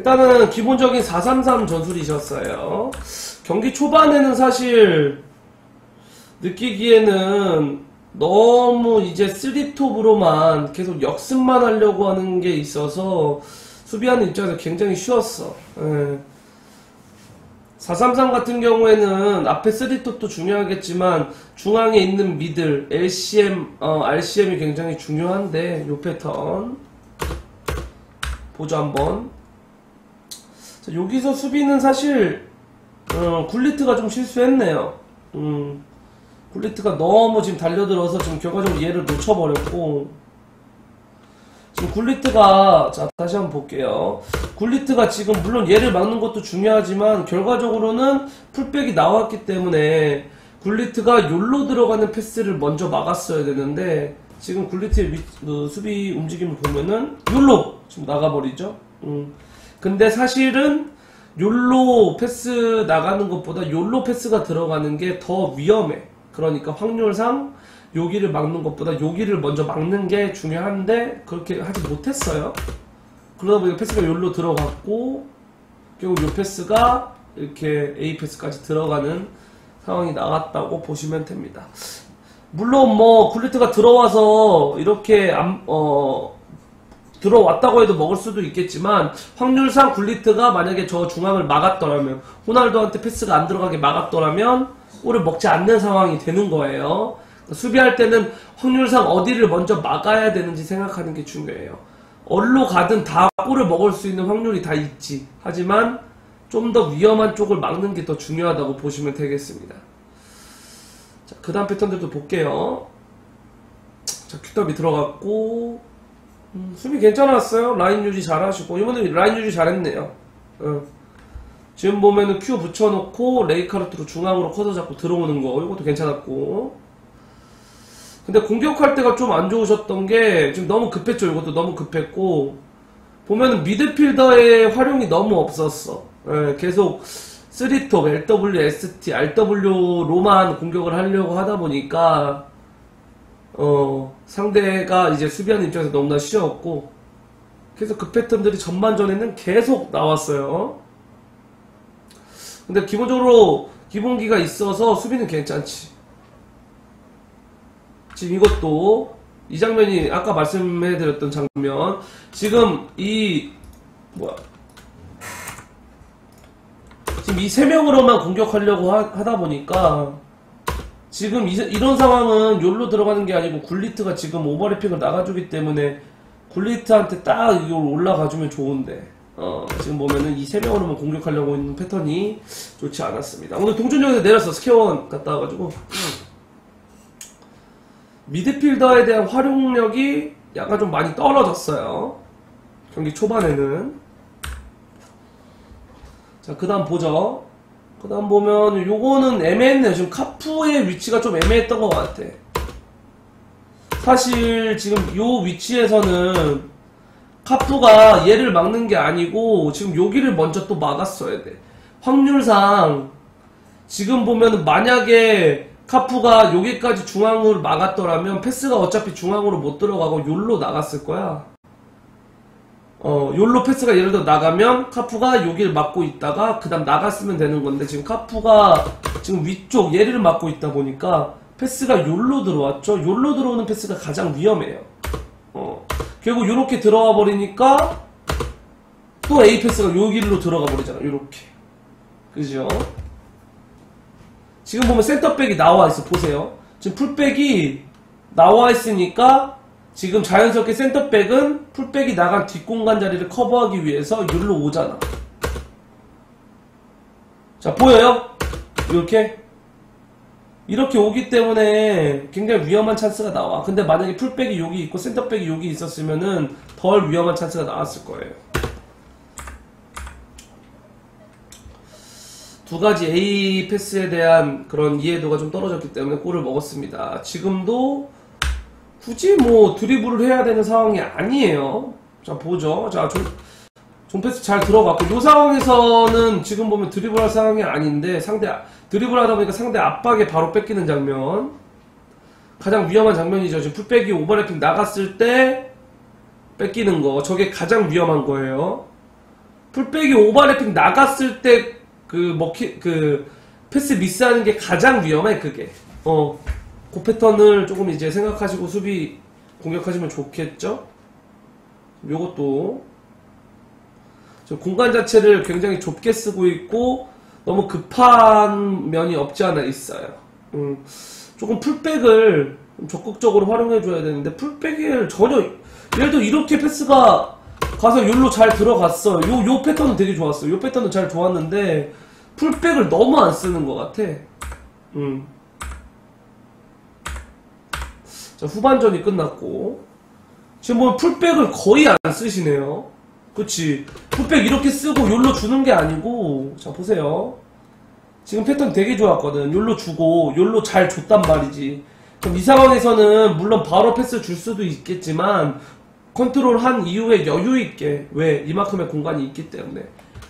일단은 기본적인 433 전술이셨어요. 경기 초반에는 사실 느끼기에는 너무 이제 3톱으로만 계속 역습만 하려고 하는 게 있어서 수비하는 입장에서 굉장히 쉬웠어. 예. 433 같은 경우에는 앞에 3톱도 중요하겠지만 중앙에 있는 미들, LCM, 어, RCM이 굉장히 중요한데 요 패턴 보죠 한번. 자, 여기서 수비는 사실 어, 굴리트가 좀 실수했네요. 음, 굴리트가 너무 지금 달려들어서 지금 결과적으로 얘를 놓쳐버렸고 지금 굴리트가 자 다시 한번 볼게요. 굴리트가 지금 물론 얘를 막는 것도 중요하지만 결과적으로는 풀백이 나왔기 때문에 굴리트가 욜로 들어가는 패스를 먼저 막았어야 되는데 지금 굴리트의 위, 그 수비 움직임을 보면은 욜로 지금 나가버리죠. 음. 근데 사실은 욜로 패스 나가는 것보다 욜로 패스가 들어가는 게 더 위험해. 그러니까 확률상 여기를 막는 것보다 여기를 먼저 막는 게 중요한데 그렇게 하지 못했어요. 그러다 보니까 패스가 여기로 들어갔고 결국 이 패스가 이렇게 A 패스까지 들어가는 상황이 나왔다고 보시면 됩니다. 물론 뭐 굴리트가 들어와서 이렇게 안, 어, 들어왔다고 해도 먹을 수도 있겠지만 확률상 굴리트가 만약에 저 중앙을 막았더라면 호날두한테 패스가 안 들어가게 막았더라면 골을 먹지 않는 상황이 되는 거예요. 수비할 때는 확률상 어디를 먼저 막아야 되는지 생각하는 게 중요해요. 어디로 가든 다 골을 먹을 수 있는 확률이 다 있지. 하지만 좀 더 위험한 쪽을 막는 게 더 중요하다고 보시면 되겠습니다. 자, 그 다음 패턴들도 볼게요. 자, 큐더비 들어갔고, 음, 수비 괜찮았어요. 라인 유지 잘하시고. 이번에 라인 유지 잘했네요. 어. 지금 보면은 큐 붙여놓고, 레이카르트로 중앙으로 커서 잡고 들어오는 거. 이것도 괜찮았고. 근데 공격할 때가 좀 안 좋으셨던 게 지금 너무 급했죠. 이것도 너무 급했고 보면은 미드필더의 활용이 너무 없었어. 예, 계속 3톱, LW, ST, RW로만 공격을 하려고 하다 보니까 어, 상대가 이제 수비하는 입장에서 너무나 쉬웠고 그래서 그 패턴들이 전반전에는 계속 나왔어요. 근데 기본적으로 기본기가 있어서 수비는 괜찮지. 지금 이것도 이 장면이 아까 말씀해드렸던 장면 지금 이 뭐야 지금 이 세 명으로만 공격하려고 하, 다 보니까 지금 이, 런 상황은 욜로 들어가는 게 아니고 굴리트가 지금 오버래핑을 나가주기 때문에 굴리트한테 딱 이걸 올라가주면 좋은데 어, 지금 보면은 이 세 명으로만 공격하려고 있는 패턴이 좋지 않았습니다. 오늘 동준역에서 내렸어 스케원 갔다 와가지고 미드필더에 대한 활용력이 약간 좀 많이 떨어졌어요. 경기 초반에는. 자, 그 다음 보죠. 그 다음 보면, 요거는 애매했네요. 지금 카푸의 위치가 좀 애매했던 것 같아. 사실, 지금 요 위치에서는, 카푸가 얘를 막는 게 아니고, 지금 여기를 먼저 또 막았어야 돼. 확률상, 지금 보면 만약에 카푸가 여기까지 중앙으로 막았더라면 패스가 어차피 중앙으로 못 들어가고 욜로 나갔을 거야. 어, 욜로 패스가 예를 들어 나가면 카푸가 여기를 막고 있다가 그 다음 나갔으면 되는 건데 지금 카푸가 지금 위쪽 얘를 막고 있다 보니까 패스가 욜로 들어왔죠. 욜로 들어오는 패스가 가장 위험해요. 어, 결국 요렇게 들어와 버리니까 또 A 패스가 여기로 들어가 버리잖아. 요렇게. 그죠? 지금 보면 센터백이 나와 있어 보세요. 지금 풀백이 나와 있으니까 지금 자연스럽게 센터백은 풀백이 나간 뒷공간 자리를 커버하기 위해서 여기로 오잖아. 자 보여요? 이렇게 이렇게 오기 때문에 굉장히 위험한 찬스가 나와. 근데 만약에 풀백이 여기 있고 센터백이 여기 있었으면은 덜 위험한 찬스가 나왔을 거예요. 두 가지 A 패스에 대한 그런 이해도가 좀 떨어졌기 때문에 골을 먹었습니다. 지금도 굳이 뭐 드리블을 해야 되는 상황이 아니에요. 자, 보죠. 자, 좀, 좀 패스 잘 들어갔고, 이 상황에서는 지금 보면 드리블 할 상황이 아닌데, 상대, 드리블 하다 보니까 상대 압박에 바로 뺏기는 장면. 가장 위험한 장면이죠. 지금 풀백이 오버래핑 나갔을 때 뺏기는 거. 저게 가장 위험한 거예요. 풀백이 오버래핑 나갔을 때 그 먹히 그 패스 미스하는 게 가장 위험해 그게 어 그 패턴을 조금 이제 생각하시고 수비 공격하시면 좋겠죠 요것도 저 공간 자체를 굉장히 좁게 쓰고 있고 너무 급한 면이 없지 않아 있어요 음, 조금 풀백을 좀 적극적으로 활용해 줘야 되는데 풀백을 전혀 예를 들어 이렇게 패스가 가서 욜로 잘 들어갔어. 요, 요 패턴은 되게 좋았어. 요 패턴은 잘 좋았는데, 풀백을 너무 안 쓰는 것 같아. 음. 자, 후반전이 끝났고. 지금 보면 풀백을 거의 안 쓰시네요. 그치. 풀백 이렇게 쓰고 욜로 주는 게 아니고, 자, 보세요. 지금 패턴 되게 좋았거든. 욜로 주고, 욜로 잘 줬단 말이지. 그럼 이 상황에서는 물론 바로 패스 줄 수도 있겠지만, 컨트롤 한 이후에 여유 있게 왜 이만큼의 공간이 있기 때문에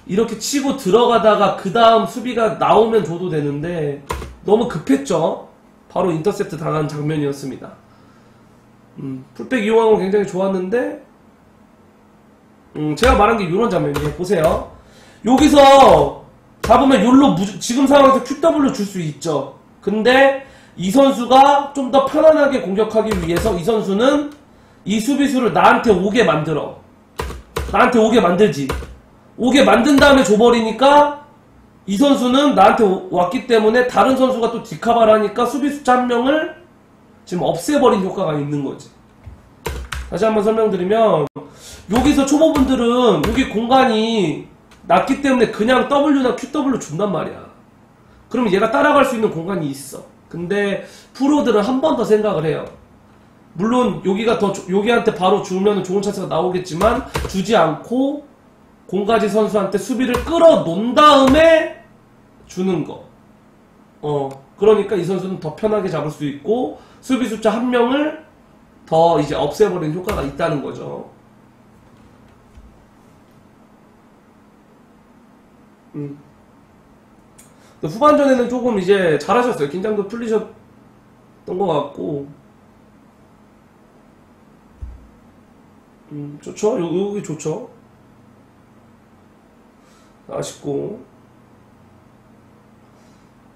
이렇게 치고 들어가다가 그 다음 수비가 나오면 줘도 되는데 너무 급했죠. 바로 인터셉트 당한 장면이었습니다. 음, 풀백 이용한 건 굉장히 좋았는데 음, 제가 말한 게 이런 장면이에요. 보세요. 여기서 잡으면 무- 지금 상황에서 QW 줄 수 있죠. 근데 이 선수가 좀 더 편안하게 공격하기 위해서 이 선수는 이 수비수를 나한테 오게 만들어. 나한테 오게 만들지. 오게 만든 다음에 줘버리니까 이 선수는 나한테 오- 왔기 때문에 다른 선수가 또 디카바를 하니까 수비수 한 명을 지금 없애버린 효과가 있는 거지. 다시 한번 설명드리면 여기서 초보분들은 여기 공간이 낮기 때문에 그냥 W나 QW 준단 말이야. 그러면 얘가 따라갈 수 있는 공간이 있어. 근데 프로들은 한 번 더 생각을 해요. 물론 여기가 더 조- 여기한테 바로 주면 좋은 찬스가 나오겠지만 주지 않고 공가지 선수한테 수비를 끌어놓은 다음에 주는 거. 어 그러니까 이 선수는 더 편하게 잡을 수 있고 수비 숫자 한 명을 더 이제 없애버리는 효과가 있다는 거죠. 음. 후반전에는 조금 이제 잘하셨어요. 긴장도 풀리셨던 것 같고. 음, 좋죠? 요, 여기 좋죠? 아쉽고.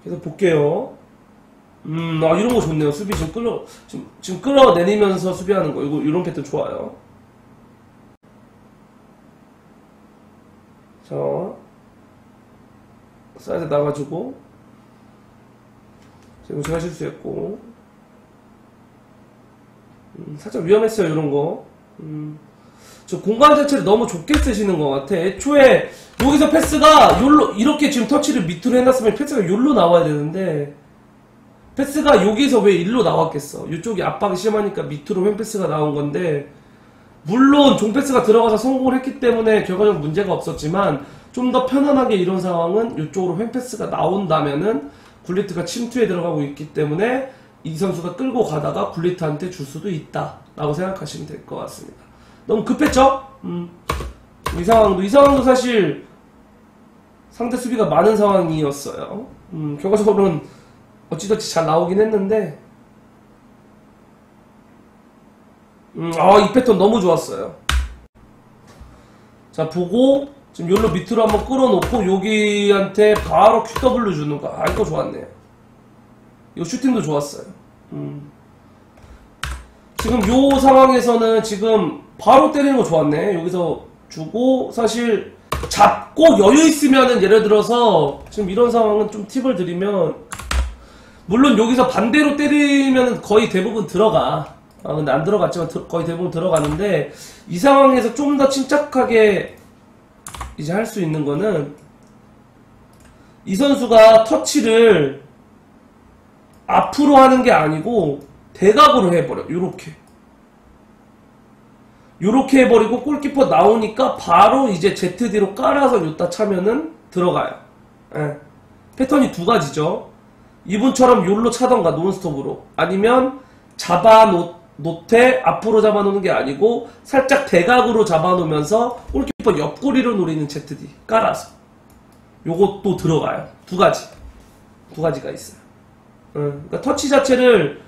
계속 볼게요. 음, 아, 이런 거 좋네요. 수비 지금 끌어, 지금, 지금 끌어내리면서 수비하는 거. 이거, 이런 패턴 좋아요. 자. 사이드 나가지고. 지금 제가 실수했고. 음, 살짝 위험했어요, 이런 거. 음, 저 공간 자체를 너무 좁게 쓰시는 것 같아. 애초에 여기서 패스가 욜로 이렇게 지금 터치를 밑으로 해놨으면 패스가 욜로 나와야 되는데 패스가 여기서 왜 일로 나왔겠어? 이쪽이 압박이 심하니까 밑으로 횡 패스가 나온 건데 물론 종 패스가 들어가서 성공을 했기 때문에 결과적으로 문제가 없었지만 좀 더 편안하게 이런 상황은 이쪽으로 횡 패스가 나온다면은 굴리트가 침투에 들어가고 있기 때문에 이 선수가 끌고 가다가 굴리트한테 줄 수도 있다라고 생각하시면 될 것 같습니다. 너무 급했죠? 음. 이 상황도 이 상황도 사실 상대 수비가 많은 상황이었어요. 음, 결과적으로는 어찌저찌 잘 나오긴 했는데 음, 아, 이 패턴 너무 좋았어요. 자, 보고, 지금 요로 밑으로 한번 끌어놓고, 여기한테 바로 QW 주는 거. 아, 이거 좋았네요. 이거 슈팅도 좋았어요. 음. 지금 요 상황에서는 지금 바로 때리는 거 좋았네. 여기서 주고, 사실, 잡고 여유 있으면은 예를 들어서, 지금 이런 상황은 좀 팁을 드리면, 물론 여기서 반대로 때리면 거의 대부분 들어가. 아, 근데 안 들어갔지만 들- 거의 대부분 들어가는데 이 상황에서 좀 더 침착하게 이제 할 수 있는 거는 이 선수가 터치를 앞으로 하는 게 아니고 대각으로 해버려. 요렇게. 요렇게 해버리고 골키퍼 나오니까 바로 이제 ZD로 깔아서 요따 차면은 들어가요. 예. 패턴이 두 가지죠. 이분처럼 욜로 차던가 논스톱으로. 아니면 잡아놓 놓되 앞으로 잡아놓는 게 아니고 살짝 대각으로 잡아놓으면서 골키퍼 옆구리로 노리는 ZD 깔아서. 요것도 들어가요. 두 가지. 두 가지가 있어요. 응. 그러니까 터치 자체를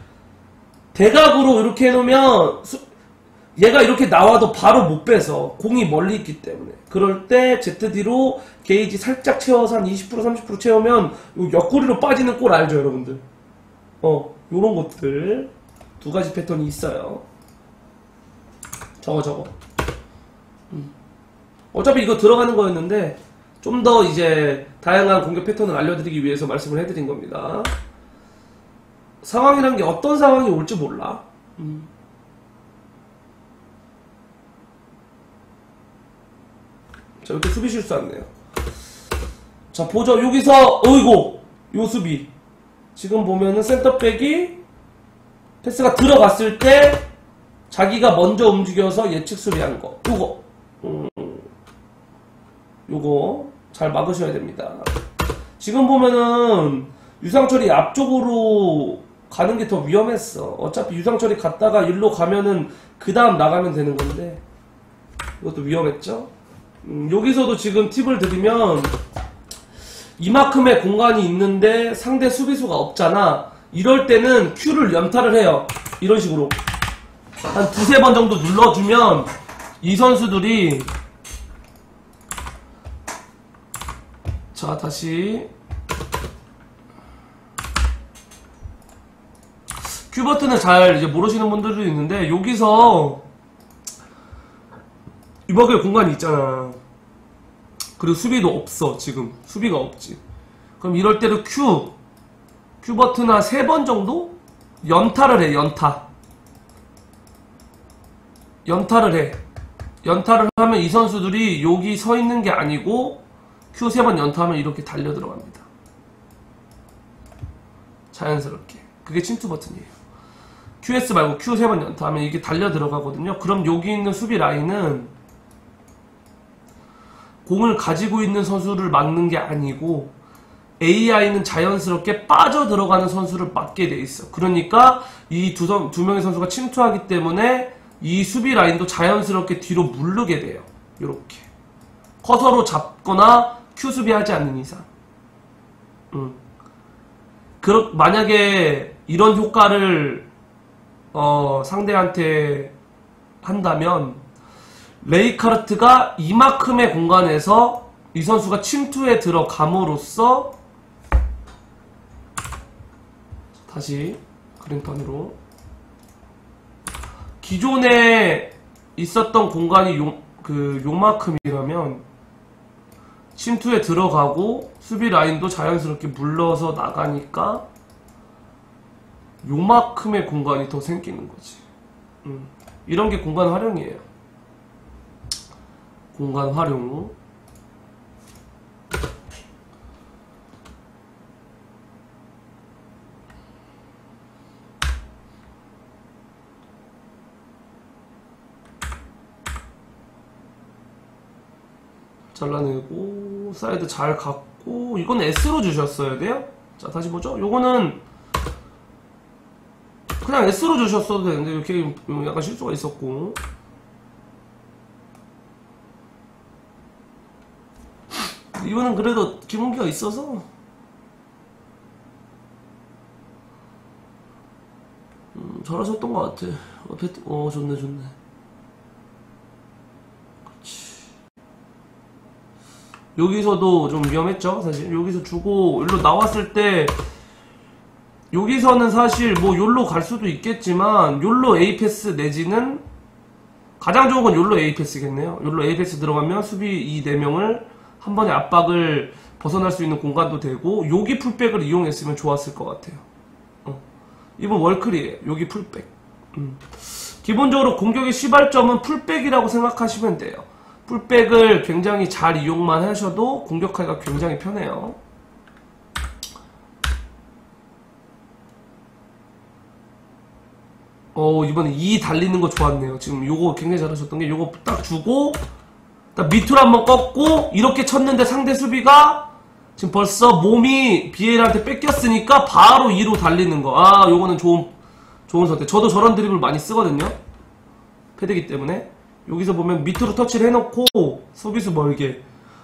대각으로 이렇게 해놓으면 수- 얘가 이렇게 나와도 바로 못 빼서 공이 멀리 있기 때문에. 그럴 때 ZD로 게이지 살짝 채워서 한 20% 30% 채우면 요 옆구리로 빠지는 골 알죠 여러분들? 어 요런 것들. 두 가지 패턴이 있어요. 저거 저거. 음. 어차피 이거 들어가는 거였는데 좀 더 이제 다양한 공격 패턴을 알려드리기 위해서 말씀을 해드린 겁니다. 상황이란 게 어떤 상황이 올지 몰라. 음. 자, 이렇게 수비 실수했네요. 자, 보죠. 여기서, 어이고, 요 수비. 지금 보면은 센터백이 패스가 들어갔을 때 자기가 먼저 움직여서 예측 수비한 거. 요거. 음, 요거. 잘 막으셔야 됩니다. 지금 보면은 유상철이 앞쪽으로 가는 게 더 위험했어. 어차피 유상철이 갔다가 일로 가면은 그 다음 나가면 되는 건데 이것도 위험했죠? 음, 여기서도 지금 팁을 드리면 이만큼의 공간이 있는데 상대 수비수가 없잖아. 이럴 때는 Q를 연타를 해요. 이런 식으로. 한 두세 번 정도 눌러주면 이 선수들이 자, 다시 Q 버튼을 잘 이제 모르시는 분들도 있는데 여기서 이만큼의 공간이 있잖아. 그리고 수비도 없어 지금 수비가 없지. 그럼 이럴 때도 Q Q 버튼 한 세 번 정도 연타를 해 연타. 연타를 해. 연타를 하면 이 선수들이 여기 서 있는 게 아니고 Q 세 번 연타하면 이렇게 달려 들어갑니다. 자연스럽게. 그게 침투 버튼이에요. QS 말고 Q 세 번 연타하면 이게 달려 들어가거든요. 그럼 여기 있는 수비 라인은 공을 가지고 있는 선수를 막는 게 아니고 AI는 자연스럽게 빠져 들어가는 선수를 막게 돼 있어. 그러니까 이 두 두 명의 선수가 침투하기 때문에 이 수비 라인도 자연스럽게 뒤로 물르게 돼요. 이렇게 커서로 잡거나 큐 수비하지 않는 이상. 음. 그렇 만약에 이런 효과를 어, 상대한테 한다면 레이카르트가 이만큼의 공간에서 이 선수가 침투에 들어감으로써 다시 그림판으로 기존에 있었던 공간이 요, 그 요만큼이라면 침투에 들어가고 수비 라인도 자연스럽게 물러서 나가니까 요만큼의 공간이 더 생기는 거지. 음. 이런 게 공간 활용이에요. 공간 활용 잘라내고 사이드 잘 갖고 이건 S로 주셨어야 돼요? 자 다시 보죠. 요거는 그냥 S로 주셨어도 되는데 이렇게 약간 실수가 있었고 이거는 그래도 기본기가 있어서 음, 잘하셨던 것 같아. 어, 배트, 어 좋네 좋네. 그렇지. 여기서도 좀 위험했죠 사실. 여기서 주고 일로 나왔을 때 여기서는 사실 뭐 욜로 갈 수도 있겠지만 욜로 A 패스 내지는 가장 좋은 건 욜로 A 패스겠네요. 욜로 A 패스 들어가면 수비 이 4명을 한 번에 압박을 벗어날 수 있는 공간도 되고 여기 풀백을 이용했으면 좋았을 것 같아요. 어. 이번 월클이에요. 여기 풀백. 음. 기본적으로 공격의 시발점은 풀백이라고 생각하시면 돼요. 풀백을 굉장히 잘 이용만 하셔도 공격하기가 굉장히 편해요. 어 이번에 2 달리는 거 좋았네요. 지금 요거 굉장히 잘하셨던 게 요거 딱 주고 밑으로 한번 꺾고 이렇게 쳤는데 상대 수비가 지금 벌써 몸이 비에라한테 뺏겼으니까 바로 2로 달리는 거. 아, 요거는 좋은 좋은 선택. 저도 저런 드립을 많이 쓰거든요. 패드기 때문에 여기서 보면 밑으로 터치를 해놓고 수비수 멀게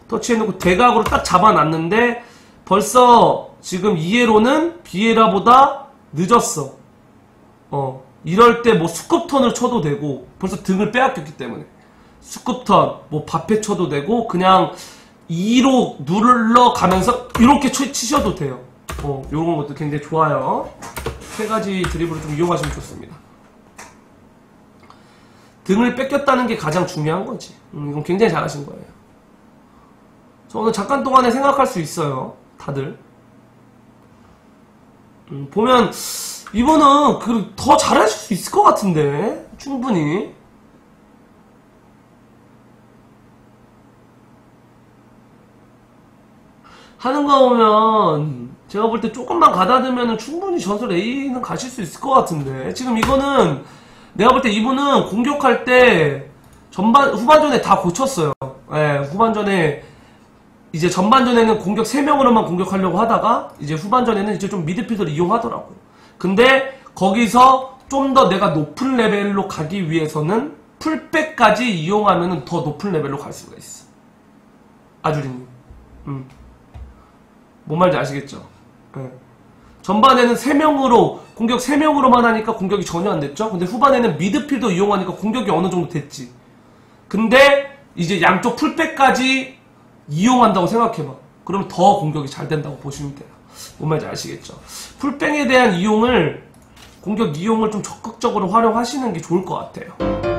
터치해놓고 대각으로 딱 잡아놨는데 벌써 지금 이에로는 비에라보다 늦었어. 어 이럴 때 뭐 수급턴을 쳐도 되고 벌써 등을 빼앗겼기 때문에 수급턴 뭐 바페 쳐도 되고 그냥 2로 눌러 가면서 이렇게 치- 치셔도 돼요. 어, 요런 것도 굉장히 좋아요. 세 가지 드리블을 좀 이용하시면 좋습니다. 등을 뺏겼다는 게 가장 중요한 거지. 음, 이건 굉장히 잘하신 거예요. 저 오늘 잠깐 동안에 생각할 수 있어요. 다들. 음, 보면 이분은 그 더 잘하실 수 있을 것 같은데 충분히. 하는 거 보면 제가 볼 때 조금만 가다듬으면 충분히 전설 A는 가실 수 있을 것 같은데 지금 이거는 내가 볼 때 이분은 공격할 때 전반 후반전에 다 고쳤어요. 예, 후반전에 이제 전반전에는 공격 3명으로만 공격하려고 하다가 이제 후반전에는 이제 좀 미드필더를 이용하더라고. 근데 거기서 좀 더 내가 높은 레벨로 가기 위해서는 풀백까지 이용하면 더 높은 레벨로 갈 수가 있어. 아주리님. 음. 뭔 말인지 아시겠죠? 예. 전반에는 3명으로 공격 3명으로만 하니까 공격이 전혀 안 됐죠? 근데 후반에는 미드필더 이용하니까 공격이 어느 정도 됐지. 근데 이제 양쪽 풀백까지 이용한다고 생각해봐. 그러면 더 공격이 잘 된다고 보시면 돼요. 뭔 말인지 아시겠죠? 풀백에 대한 이용을 공격 이용을 좀 적극적으로 활용하시는 게 좋을 것 같아요.